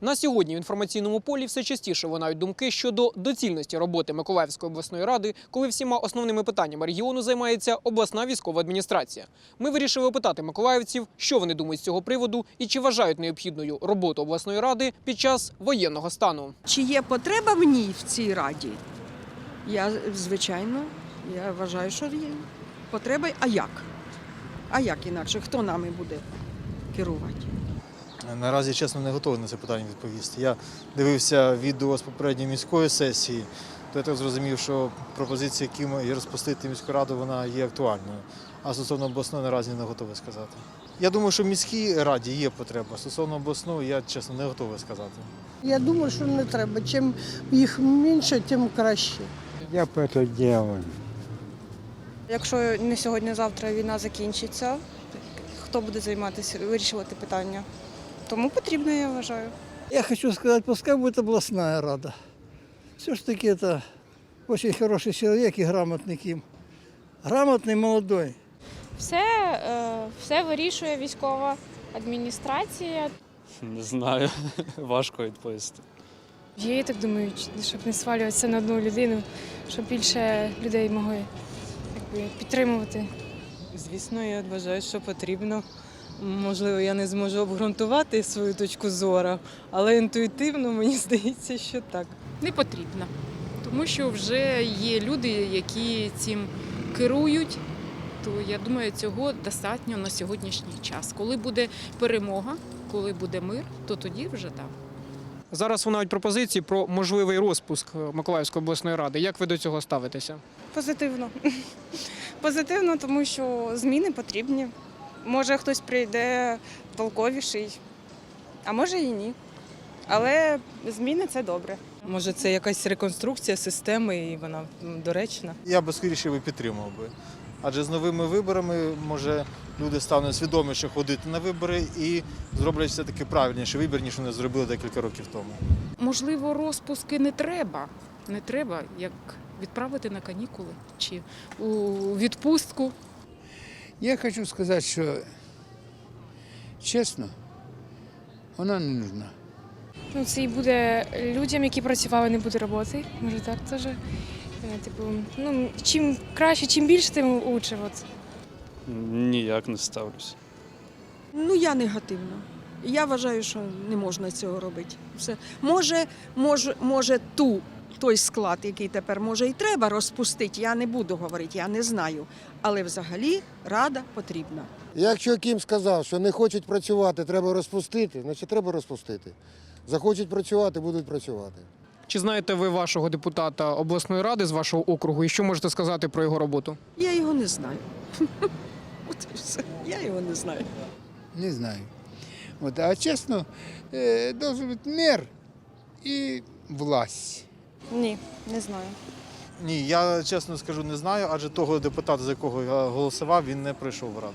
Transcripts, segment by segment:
На сьогодні в інформаційному полі все частіше лунають думки щодо доцільності роботи Миколаївської обласної ради, коли всіма основними питаннями регіону займається обласна військова адміністрація. Ми вирішили опитати миколаївців, що вони думають з цього приводу і чи вважають необхідною роботу обласної ради під час воєнного стану. Чи є потреба в ній в цій раді? Я, звичайно, я вважаю, що є потреба. А як? А як інакше? Хто нами буде керувати? Наразі чесно не готовий на це питання відповісти. Я дивився відео з попередньої міської сесії, то я так зрозумів, що пропозиція Кіма і розпустити міську раду вона є актуальною. А стосовно обласної наразі не готовий сказати. Я думаю, що в міській раді є потреба. Стосовно обласної, я чесно не готовий сказати. Я думаю, що не треба. Чим їх менше, тим краще. Я б это делал. Якщо не сьогодні, завтра війна закінчиться, хто буде займатися вирішувати питання? Тому потрібно, я вважаю. Я хочу сказать, пускай будет областная рада. Все-таки это очень хороший человек и грамотный Ким. Грамотный, молодой. Все, е, все вирішує військова адміністрація. Не знаю, важко відповісти. Я так думаю, щоб не свалюватися на одну людину, щоб більше людей могли якби, підтримувати. Звісно, я вважаю, що потрібно. Можливо, я не зможу обґрунтувати свою точку зору, але інтуїтивно мені здається, що так. не потрібно, тому що вже є люди, які цим керують. То я думаю, цього достатньо на сьогоднішній час. Коли буде перемога, коли буде мир, то тоді вже так. Зараз лунають пропозиції про можливий розпуск Миколаївської обласної ради. Як ви до цього ставитеся? Позитивно. Позитивно, тому що зміни потрібні. Може, хтось прийде толковіший, а може і ні. Але зміни це добре. Може, це якась реконструкція системи, і вона доречна. Я би скоріше би підтримав би. Адже з новими виборами, може, люди стануть свідоміше ходити на вибори і зроблять все-таки правильніший вибір, ніж вони зробили декілька років тому. Можливо, розпуски не треба. Не треба як відправити на канікули чи у відпустку. Я хочу сказать, что честно, вона не нужна. Ну, це і буде людям, які працювали, не буде роботи. Може так теж. Е, Типу, ну, чим краще, чим більше, тим лучше. От. Ніяк не ставлюся. Ну, я негативно. Я вважаю, що не можна цього робити. Все. Може, може, може ту, той склад, який тепер може і треба розпустити, я не буду говорити, я не знаю. Але взагалі рада потрібна. Якщо Кім сказав, що не хочуть працювати, треба розпустити, значить треба розпустити. Захочуть працювати, будуть працювати. Чи знаєте ви вашого депутата обласної ради з вашого округу, і що можете сказати про його роботу? Я його не знаю. От і все. Я його не знаю. Не знаю. Вот, а честно, э, должен быть мер и власть. Ні, не знаю. Ні, я чесно скажу, не знаю, адже того депутата, за якого я голосував, він не прийшов в раду.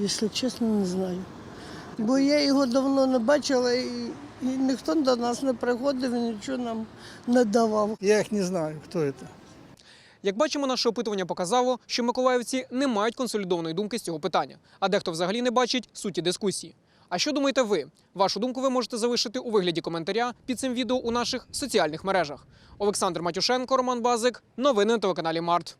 Якщо чесно, не знаю. Бо я його давно не бачила і, і ніхто до нас не приходив і нічого нам не давав. Я их не знаю, кто это. Як бачимо, наше опитування показало, що миколаївці не мають консолідованої думки з цього питання, а дехто взагалі не бачить суті дискусії. А що думаєте ви? Вашу думку ви можете залишити у вигляді коментаря під цим відео у наших соціальних мережах. Олександр Матюшенко, Роман Базик. Новини на телеканалі Март.